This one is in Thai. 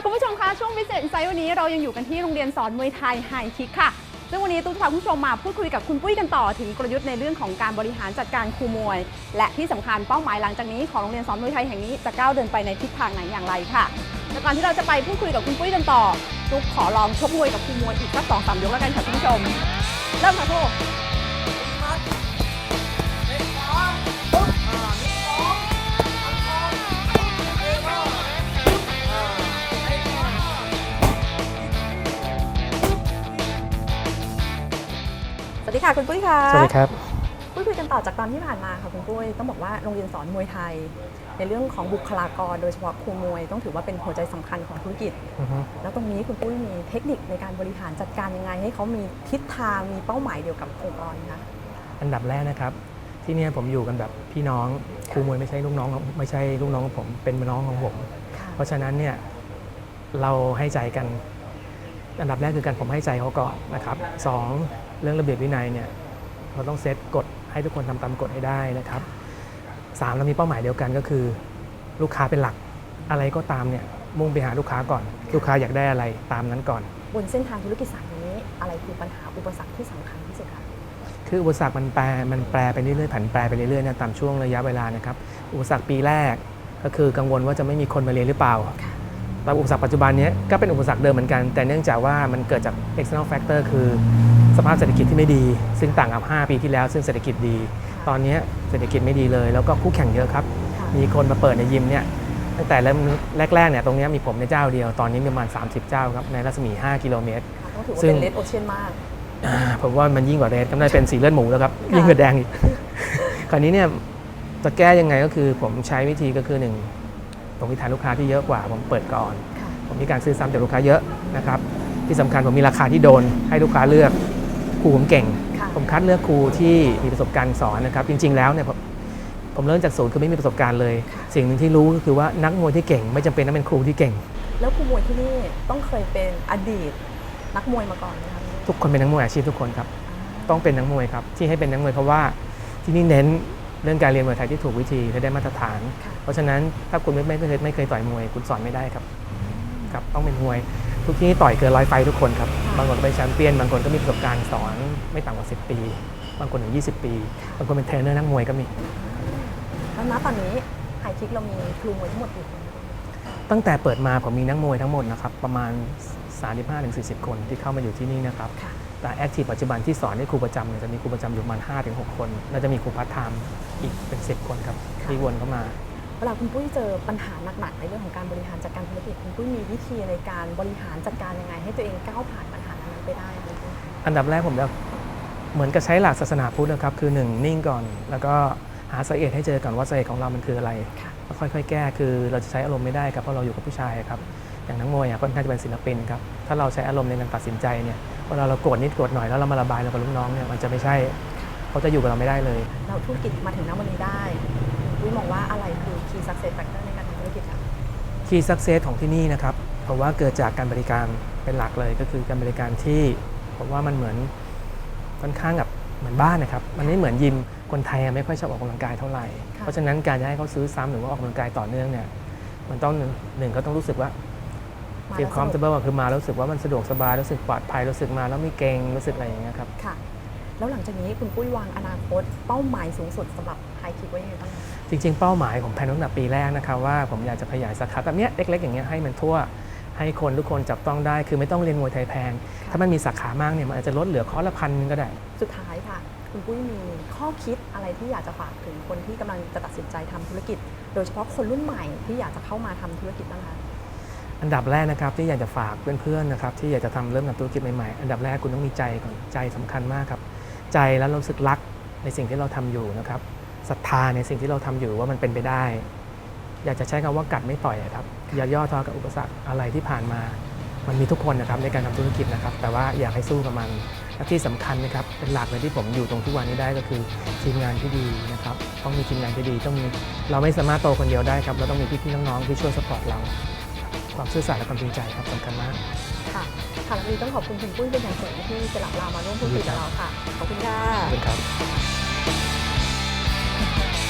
ต์วันนี้เรายังอยู่กันที่โรงเรียนสอนมวยไทยไฮคิกค่ะซึ่งวันนี้ตุ๊กพาคุณผู้ชมมาพูดคุยกับคุณปุ้ยกันต่อถึงกลยุทธ์ในเรื่องของการบริหารจัดการครูมวย และที่สำคัญเป้าหมายหลังจากนี้ของโรงเรียนสอนมวยไทยแห่งนี้จะก้าวเดินไปในทิศทางไหนอย่างไรค่ะแต่ก่อนที่เราจะไปพูดคุยกับคุณปุ้ยกันต่อตุ๊กขอลองชกมวยกับครูมวยอีกสักสองสามยกแล้วกันค่ะคุณผู้ชมเริ่มค่ะโทษ ค่ะคุณปุ้ยค่ะสวัสดีครับพูดคุยกันต่อจากตอนที่ผ่านมาค่ะคุณปุ้ยต้องบอกว่าโรงเรียนสอนมวยไทย ในเรื่องของบุคลากรโดยเฉพาะครูมวย ต้องถือว่าเป็นหัวใจสำคัญของธุรกิจอือฮึแล้วตรงนี้คุณปุ้ยมีเทคนิคในการบริหารจัดการยังไง ให้เขามีทิศทางมีเป้าหมายเดียวกับองค์กรคะอันดับแรกนะครับ ที่เนี่ยผมอยู่กันแบบพี่น้องครูมวยไม่ใช่ลูกน้องของไม่ใช่ลูกน้องของผมเป็นน้องของผมค่ะเพราะฉะนั้นเนี่ยเราให้ใจกันอันดับแรกคือการผมให้ใจเขาก่อนนะครับสอง เรื่องระเบียบวินัยเนี่ยเราต้องเซตกฎให้ทุกคนทำตามกฎให้ได้นะครับสามเรามีเป้าหมายเดียวกันก็คือ ลูกค้าเป็นหลักอะไรก็ตามเนี่ยมุ่งไปหาลูกค้าก่อน ลูกค้าอยากได้อะไรตามนั้นก่อน บนเส้นทางธุรกิจสายนี้ อะไรคือปัญหาอุปสรรคที่สำคัญที่สุดคะคืออุปสรรคมันแปรมันแปรไปเรื่อยๆผันแปรไปเรื่อยๆนะตามช่วงระยะเวลานะครับอุปสรรคปีแรกก็คือกังวลว่าจะไม่มีคนมาเรียนหรือเปล่าค่ะแต่อุปสรรคปัจจุบันเนี้ยก็เป็นอุปสรรคเดิมเหมือนกัน แต่เนื่องจากว่ามันเกิดจาก external factor คือ สภาพเศรษฐกิจที่ไม่ดี ซึ่งต่างกับ 5 ปีที่แล้ว ซึ่งเศรษฐกิจดี ตอนเนี้ยเศรษฐกิจไม่ดีเลย แล้วก็คู่แข่งเยอะครับค่ะมีคนมาเปิดในยิมเนี่ยตั้งแต่เริ่มแรกๆเนี่ยตรงเนี้ยมีผมในเจ้าเดียว ตอนนี้มีประมาณ 30 เจ้าครับในรัศมี 5 กิโลเมตรค่ะต้องถือว่าซึ่งเป็นเลดโอเชียนมากอ่าผมว่ามันยิ่งกว่าเรดก็น่าจะเป็นสีเลือดหมูแล้วครับค่ะยิ่งกว่าแดงอีกคราวนี้เนี่ยจะแก้ยังไงก็คือผมใช้วิธีก็คือหนึ่งผมมีฐานลูกค้าที่เยอะกว่า ผมเปิดก่อนค่ะผมมีการซื้อซ้ำจากลูกค้าเยอะนะครับที่สำคัญผมมีราคาที่โดนให้ลูกค้าเลือก ครูผมเก่งค่ะผมคัดเลือกครูที่มีประสบการณ์สอนนะครับ จริง ๆ แล้วเนี่ยผมผมเริ่มจากศูนย์คือไม่มีประสบการณ์เลย สิ่งหนึ่งที่รู้ก็คือว่านักมวยที่เก่ง ไม่จำเป็นต้องเป็นครูที่เก่ง แล้วครูมวยที่นี่ต้องเคยเป็นอดีตนักมวยมาก่อนไหมคะทุกคนเป็นนักมวยอาชีพทุกคนครับ ต้องเป็นนักมวยครับที่ให้เป็นนักมวยเพราะว่าที่นี่เน้นเรื่องการเรียนมวยไทยที่ถูกวิธีและได้มาตรฐานค่ะเพราะฉะนั้นถ้าคุณไม่ไม่เคยไม่เคยต่อยมวย คุณสอนไม่ได้ครับครับต้องเป็นมวย ทุกที่นี่ต่อยเกินร้อยไฟท์ทุกคนครับ บางคนก็เป็นแชมป์เปี้ยน บางคนก็มีประสบการณ์สอนไม่ต่ำกว่า 10 ปี บางคนถึง 20 ปี บางคนเป็นเทรนเนอร์นักมวยก็มี แล้วณตอนนี้ไฮคิกเรามีครูมวยทั้งหมดกี่คนตั้งแต่เปิดมาผมมีนักมวยทั้งหมดนะครับประมาณ 35-40 คนที่เข้ามาอยู่ที่นี่นะครับค่ะแต่แอคทีฟปัจจุบันที่สอนให้ครูประจำเนี่ยจะมีครูประจำอยู่ประมาณ5-6 คนแล้วจะมีครูพาร์ทไทม์อีกเป็น 10 คนครับที่วนเข้ามา เวลาคุณปุ้ยเจอปัญหาหนักๆในเรื่องของการบริหารจัดการธุรกิจคุณปุ้ยมีวิธีในการบริหารจัดการยังไง ให้ตัวเองก้าวผ่านปัญหานั้นๆไปได้คะคุณปุ้ยอันดับแรกผมจะเหมือนกับใช้หลักศาสนาพุทธนะครับคือหนึ่งนิ่งก่อน แล้วก็หาสาเหตุให้เจอก่อนว่าสาเหตุของเรามันคืออะไรค่ะแล้วค่อยๆ แก้คือเราจะใช้อารมณ์ไม่ได้ครับเพราะเราอยู่กับผู้ชายครับอย่างนักมวยอะค่อนข้างจะเป็นศิลปินครับถ้าเราใช้อารมณ์ในการตัดสินใจเนี่ยเวลาเราโกรธนิดโกรธหน่อยแล้วเรามาระบายเรากับลูกน้องเนี่ยมันจะไม่ใช่เขาจะอยู่กับเราไม่ได้เลย เราธุรกิจมาถึงณวันนี้ได้คุณปุ้ย มองว่าอะไรคือ key success factor ในการทำธุรกิจคะคีย์สักเซสของที่นี่นะครับผมว่าเกิดจากการบริการเป็นหลักเลยก็คือการบริการที่ผมว่ามันเหมือนค่อนข้างแบบเหมือนบ้านนะครับ มันไม่เหมือนยิมคนไทยอะไม่ค่อยชอบออกกำลังกายเท่าไหร่ ค่ะ เพราะฉะนั้นการจะให้เขาซื้อซ้ำหรือว่าออกกำลังกายต่อเนื่องเนี่ยมันต้องหนึ่งหนึ่งก็ต้องรู้สึกว่า มาฟีลแล้วคอมสฟอนุร์กเบิลคือมาแล้วรู้สึกว่ามันสะดวกสบายรู้สึกปลอดภัยรู้สึกมาแล้วไม่เกรงรู้สึกอะไรอย่างเงี้ยครับ ค่ะ แล้วหลังจากนี้คุณปุ้ยวางอนาคตเป้าหมายสูงสุดสำหรับไฮคิกไว้ยังไงบ้างคะ จริงๆ เป้าหมายของแพนตั้งแต่ปีแรกนะครับว่าผมอยากจะขยายสาขาแบบเนี้ยเล็ก ๆ อย่างเงี้ยให้มันทั่วให้คนทุกคนจับต้องได้ คือไม่ต้องเรียนมวยไทยแพง ถ้ามันมีสาขามากเนี่ยมันอาจจะลดเหลือคอร์สละพันนึงก็ได้ สุดท้ายค่ะ คุณปุ้ยมีข้อคิดอะไรที่อยากจะฝากถึงคนที่กำลังจะตัดสินใจทำธุรกิจ โดยเฉพาะคนรุ่นใหม่ที่อยากจะเข้ามาทำธุรกิจบ้างคะอันดับแรกนะครับที่อยากจะฝากเพื่อนๆนะครับที่อยากจะทำเริ่มทำธุรกิจใหม่ๆอันดับแรกคุณต้องมีใจก่อนใจสำคัญมากครับ ใจแล้วรู้สึกรักในสิ่งที่เราทำอยู่นะครับ ศรัทธาในสิ่งที่เราทำอยู่ว่ามันเป็นไปได้ อยากจะใช้คำว่ากัดไม่ต่อยอะครับอย่าย่อท้อกับอุปสรรคอะไรที่ผ่านมา มันมีทุกคนนะครับในการทำธุรกิจนะครับ แต่ว่าอยากให้สู้กับมันและที่สำคัญนะครับเป็นหลักเลยที่ผมอยู่ตรงทุกวันนี้ได้ก็คือทีมงานที่ดีนะครับต้องมีทีมงานที่ดีต้องมีเราไม่สามารถโตคนเดียวได้ครับเราต้องมีพี่ๆน้องๆที่ช่วยสปอร์ตเรา ความซื่อสัตย์และความจริงใจครับสำคัญมากค่ะค่ะวันนี้ต้องขอบคุณคุณปุ้ยเป็นอย่างสูงที่สลับเรามาร่วมพูดคุยกับเราค่ะขอบคุณค่ะขอบคุณครับ Bye.